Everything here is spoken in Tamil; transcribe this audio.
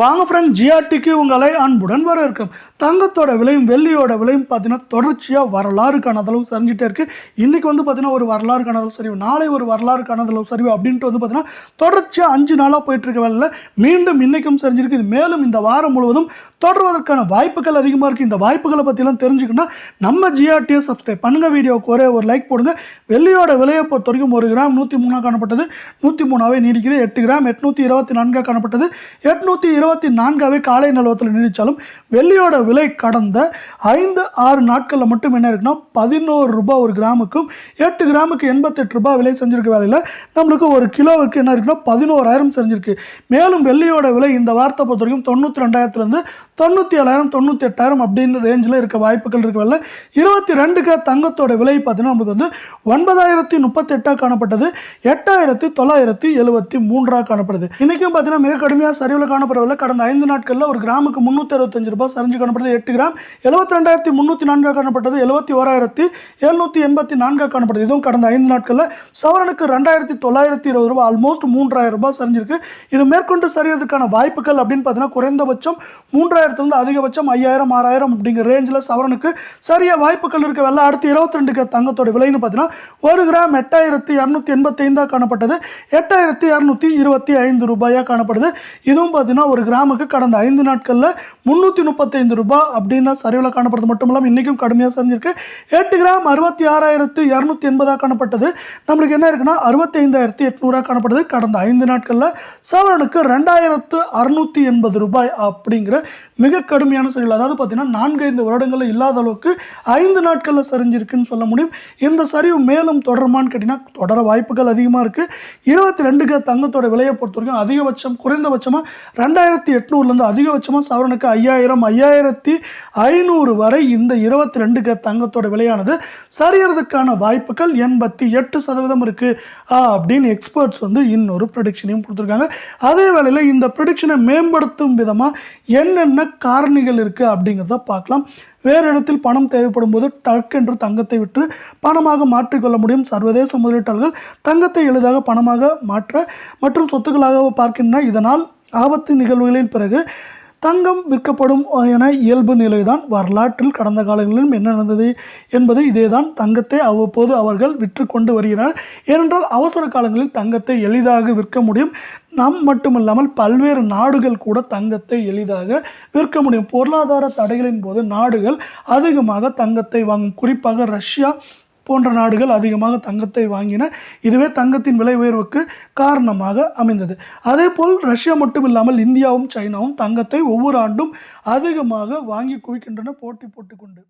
வாங்க ஃப்ரெண்ட் ஜிஆர்டிக்கு உங்களை அன்புடன் வரவேற்கும். தங்கத்தோட விலையும் வெள்ளியோட விலையும் பார்த்தீங்கன்னா தொடர்ச்சியாக வரலாறு காணாத அளவு சரிஞ்சிட்டே இருக்குது இன்றைக்கி வந்து பார்த்தீங்கன்னா ஒரு வரலாறு காணாத அளவு சரிவு. நாளை ஒரு வரலாறு காணாத அளவு சரிவு அப்படின்ட்டு வந்து பார்த்தீங்கன்னா தொடர்ச்சியாக அஞ்சு நாளாக போயிட்டு இருக்க வேலையில் மீண்டும் இன்றைக்கும் சரிஞ்சிருக்கு. இது மேலும் இந்த வாரம் முழுவதும் தொடர்வதற்கான வாய்ப்புகள் அதிகமாக இருக்குது இந்த வாய்ப்புகளை பற்றிலாம் தெரிஞ்சுக்கணும்னா நம்ம ஜிஆர்டியை சப்ஸ்கிரைப் பண்ணுங்கள் வீடியோவுக்கு ஒரே ஒரு லைக் போடுங்க. வெள்ளியோட விலையை பொறுத்த வரைக்கும் ஒரு கிராம் நூற்றி மூணாக காணப்பட்டது. நூற்றி மூணாவே நீடிக்குது. எட்டு கிராம் எட்நூற்றி இருபத்தி நான்காக காணப்பட்டது. எட்நூற்றி இருபத்தி நான்காவே காலை நிலவரத்தில் நீடித்தாலும் வெள்ளியோட விலை கடந்த ஐந்து ஆறு நாட்களில் மட்டும் என்ன இருக்குன்னா பதினோரு ரூபாய் ஒரு கிராமுக்கும் எட்டு கிராமுக்கு எண்பத்தெட்டு ரூபாய் விலை செஞ்சிருக்க வேலையில் நம்மளுக்கு ஒரு கிலோவுக்கு என்ன இருக்குன்னா பதினோராயிரம் செஞ்சிருக்கு. மேலும் வெள்ளியோட விலை இந்த வாரத்தை பொறுத்த வரைக்கும் தொண்ணூற்றி ரெண்டாயிரத்துலேருந்து தொண்ணூற்றி ஏழாயிரம் தொண்ணூற்றி எட்டாயிரம் அப்படின்னு ரேஞ்சில் இருக்க வாய்ப்புகள் இருக்க வேலை இருபத்தி ரெண்டுக்கு தங்கத்தோட விலை பார்த்தீங்கன்னா நமக்கு வந்து ஒன்பதாயிரத்தி முப்பத்தெட்டாக காணப்பட்டது எட்டாயிரத்தி தொள்ளாயிரத்தி எழுபத்தி மூன்றாக காணப்படுது. இன்றைக்கும் பார்த்தீங்கன்னா மிக கடுமையாக சரிவில் காணப்படவில்லை கடந்த ஐந்து நாட்களில் ஒரு கிராமுக்கு முந்நூற்றி அறுபத்தஞ்சு ரூபாய் சரிஞ்சு காணப்பட்டது. எட்டு கிராம் எழுபத்தி ரெண்டாயிரத்தி முந்நூற்றி நான்காக காணப்பட்டது. எழுபத்தி ஓராயிரத்தி எழுநூற்றி எண்பத்தி நான்காக காணப்பட்டது. இதுவும் கடந்த ஐந்து நாட்களில் சவரனுக்கு ரெண்டாயிரத்தி தொள்ளாயிரத்தி இருபது ரூபாய் ஆல்மோஸ்ட் மூன்றாயிரம் ரூபாய் சரிஞ்சிருக்கு. இது மேற்கொண்டு சரியறதுக்கான வாய்ப்புகள் அப்படின்னு பார்த்தீங்கன்னா குறைந்தபட்சம் மூன்றாயிரத்துலேருந்து அதிகபட்சம் ஐயாயிரம் ஆறாயிரம் அப்படிங்கிற ரேஞ்சில் சவரனுக்கு சரியா வாய்ப்புகள் இருக்க. வெள்ள அடுத்து இருபத்தி ரெண்டுக்கு தங்கத்தோட விலைன்னு பார்த்தீங்கன்னா ஒரு கிராம் எட்டாயிரத்தி இரநூத்தி எண்பத்தி ஐந்தாக காணப்பட்டது. எட்டாயிரத்தி இரநூத்தி இருபத்தி ஐந்து ரூபாயாக காணப்படுது. இதுவும் பார்த்தீங்கன்னா ஒரு கிராமுக்கு கடந்த ஐந்து நாட்களில் முந்நூற்றி முப்பத்தைந்து ரூபாய் அப்படின்னு சரிவில் காணப்படுறது மட்டும் இல்லாமல் இன்றைக்கும் கடுமையாக செஞ்சிருக்கு எட்டு கிராம் அறுபத்தி ஆறாயிரத்து இரநூத்தி எண்பதாக காணப்பட்டது. நம்மளுக்கு என்ன இருக்குன்னா அறுபத்தைந்தாயிரத்தி எட்நூறாக காணப்படுது. கடந்த ஐந்து நாட்களில் சவரனுக்கு ரெண்டாயிரத்து அறுநூற்றி எண்பது ரூபாய் அப்படிங்கிற மிக கடுமையான சரிவில் அதாவது பார்த்தீங்கன்னா நான்கு ஐந்து வருடங்களில் இல்லாத அளவுக்கு ஐந்து நாட்களில் சரிஞ்சிருக்குன்னு சொல்ல முடியும். இந்த சரிவு மேலும் தொடருமான்னு கேட்டிங்கன்னா தொடர வாய்ப்புகள் அதிகமாக இருக்குது இருபத்தி ரெண்டுக்கு தங்கத்தோட விலையை பொறுத்த வரைக்கும் அதிகபட்சம் குறைந்தபட்சமாக ரெண்டாயிரம் ரெண்டாயிரத்தி எட்நூறுலேருந்து அதிகபட்சமாக சவரனுக்கு ஐயாயிரம் ஐயாயிரத்தி ஐநூறு வரை இந்த இருபத்தி ரெண்டுக்கு தங்கத்தோட விலையானது சரியறதுக்கான வாய்ப்புகள் எண்பத்தி எட்டு சதவீதம் இருக்குது அப்படின்னு எக்ஸ்பர்ட்ஸ் வந்து இன்னொரு ப்ரிடிக்ஷனையும் கொடுத்துருக்காங்க. அதே வேளையில் இந்த ப்ரிடிக்ஷனை மேம்படுத்தும் விதமாக என்னென்ன காரணிகள் இருக்குது அப்படிங்கிறத பார்க்கலாம். வேறு இடத்தில் பணம் தேவைப்படும் போது டக்கென்று தங்கத்தை விற்று பணமாக மாற்றிக்கொள்ள முடியும் சர்வதேச முதலீட்டாளர்கள் தங்கத்தை எளிதாக பணமாக மாற்ற மற்றும் சொத்துக்களாக பார்க்கின்றன இதனால் ஆபத்து நிகழ்வுகளின் பிறகு தங்கம் விற்கப்படும் என இயல்பு நிலைதான். வரலாற்றில் கடந்த காலங்களிலும் என்ன நடந்தது என்பது இதேதான். தங்கத்தை அவ்வப்போது அவர்கள் விற்று கொண்டு வருகிறார். ஏனென்றால் அவசர காலங்களில் தங்கத்தை எளிதாக விற்க முடியும். நம் மட்டுமல்லாமல் பல்வேறு நாடுகள் கூட தங்கத்தை எளிதாக விற்க முடியும். பொருளாதார தடைகளின் போது நாடுகள் அதிகமாக தங்கத்தை வாங்கும். குறிப்பாக ரஷ்யா போன்ற நாடுகள் அதிகமாக தங்கத்தை வாங்கின இதுவே தங்கத்தின் விலை உயர்வுக்கு காரணமாக அமைந்தது. அதே போல் ரஷ்யா மட்டும் இல்லாமல் இந்தியாவும் சைனாவும் தங்கத்தை ஒவ்வொரு ஆண்டும் அதிகமாக வாங்கி குவிக்கின்றன போட்டி போட்டுக்கொண்டு